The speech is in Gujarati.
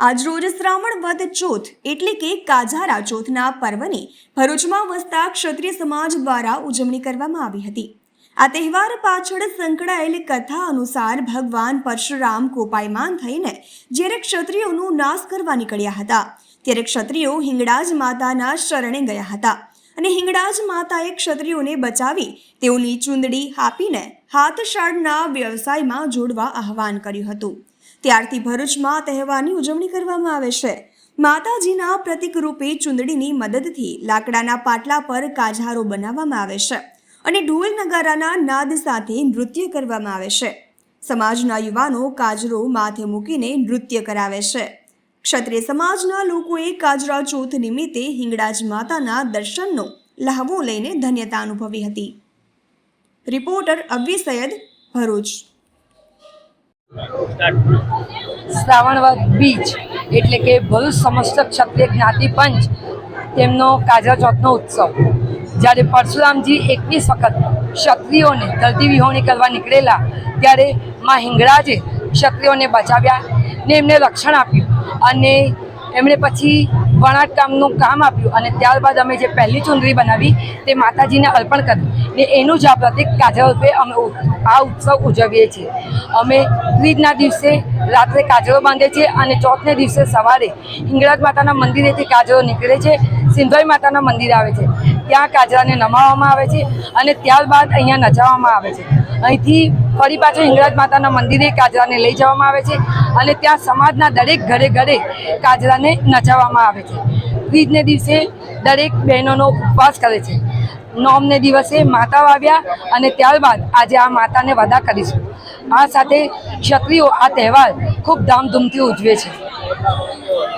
આજરોજ શ્રાવણ વદ ચોથ એટલે કે કાજારા ચોથના પર્વની ભરૂચમાં વસતા ક્ષત્રિય સમાજ દ્વારા ઉજવણી કરવામાં આવી હતી. આ તહેવાર પાછળ સંકળાયેલ કથા અનુસાર ભગવાન પરશુરામ કોપાયમાન થઈને જ્યારે ક્ષત્રિયોનો નાશ કરવા નીકળ્યા હતા, ત્યારે ક્ષત્રિયો હિંગળાજ માતાના શરણે ગયા હતા અને હિંગળાજ માતાએ ક્ષત્રિયોને બચાવી તેઓની ચૂંદડી આપીને હાથશાળના વ્યવસાયમાં જોડવા આહવાન કર્યું હતું. ત્યારથી ભરૂચમાં તહેવારની ઉજવણી કરવામાં આવે છે. માતાજીના પ્રતિકરૂપે ચૂંદડીની મદદથી લાકડાના પાટલા પર કાજારો બનાવવામાં આવે છે અને ઢોલ નગારાના નાદ સાથે નૃત્ય કરવામાં આવે છે. સમાજના યુવાનો કાજરો માથે મૂકીને નૃત્ય કરાવે છે. ક્ષત્રિય સમાજના લોકોએ કાજરા ચોથ નિમિત્તે હિંગળાજ માતાના દર્શનનો લહાવો લઈને ધન્યતા અનુભવી હતી. રિપોર્ટર અવ્વી સૈયદ ભરૂચ. શ્રાવણવદ બીચ એટલે કે ભરૂચ સમસ્ત ક્ષત્રિય જ્ઞાતિ પંચ તેમનો કાજરા ચોથનો ઉત્સવ. જ્યારે પરશુરામજી એકવીસ વખત ક્ષત્રિયોને ધરતી વિહોણી કરવા નીકળેલા, ત્યારે માં હિંગળાજે ક્ષત્રિયોને બચાવ્યા ને એમને રક્ષણ આપ્યું અને એમણે પછી વણાટ કામનું કામ આપ્યું અને ત્યારબાદ અમે જે પહેલી ચુંદરી બનાવી તે માતાજીને અર્પણ કરી ને એનું જ આ પ્રતિક કાજરા રૂપે અમે આ ઉત્સવ ઉજવીએ છીએ. અમે ત્રીજના દિવસે રાત્રે કાજળો બાંધે છે અને ચોથને દિવસે સવારે હિંગળાજ માતાના મંદિરેથી કાજળો નીકળે છે. સિંધોઈ માતાના મંદિર આવે છે. ત્યાં કાજરાને નમાવવામાં આવે છે અને ત્યારબાદ અહીંયા નચાવવામાં આવે છે. અહીંથી ફરી પાછું હિંગળાજ માતાના મંદિરે કાજરાને લઈ જવામાં આવે છે અને ત્યાં સમાજના દરેક ઘરે ઘરે કાજરાને નચાવવામાં આવે છે. ત્રીજને દિવસે દરેક બહેનોનો ઉપવાસ કરે છે. નોમને દિવસે માતા વાવ્યા અને ત્યારબાદ આજે આ માતાને વધા કરીશું. આ સાથે ક્ષત્રિયો આ તહેવાર ખૂબ ધામધૂમથી ઉજવે છે.